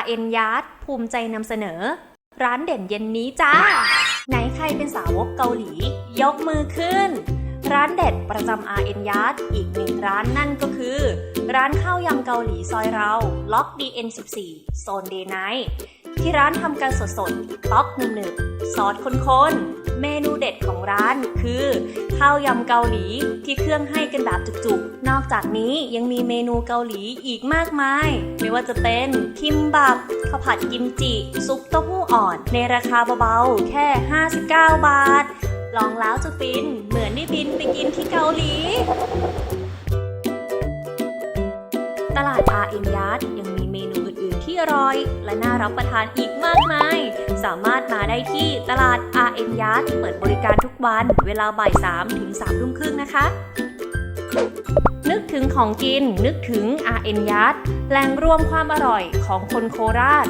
RN Yard ภูมิใจนำเสนอ ร้านเด่นเย็นนี้จ้า ไหนใครเป็นสาวกเกาหลี ยกมือขึ้น ร้านเด็ดประจำ RN Yard อีกหนึ่งร้านนั่นก็คือ ร้านข้าวยำเกาหลีซอยเราล็อก DN14 โซนเดย์ไนท์ที่ร้านทำกันสดๆต๊อกหนึบๆซอสข้นๆ เมนูเด็ดของร้านคือข้าวยำเกาหลีที่เครื่องให้กันแบบจุกๆ นอกจากนี้ยังมีเมนูเกาหลีอีกมากมาย ไม่ว่าจะเป็นคิมบับข้าวผัดกิมจิ ซุปเต้าหู้อ่อน ในราคาเบาๆ แค่ 59 บาท ลองแล้วจะฟิน เหมือนได้บินไปกินที่เกาหลีตลาด RN Yard ยังมีเมนู อื่นๆที่อร่อย และน่ารับประทานอีกมากมาย สามารถมาได้ที่ตลาด RN Yard เปิดบริการทุกวัน เวลาบ่าย3ถึง3ทุ่มครึ่งนะคะ นึกถึงของกินนึกถึง RN Yard แหล่งรวมความอร่อยของคนโคราช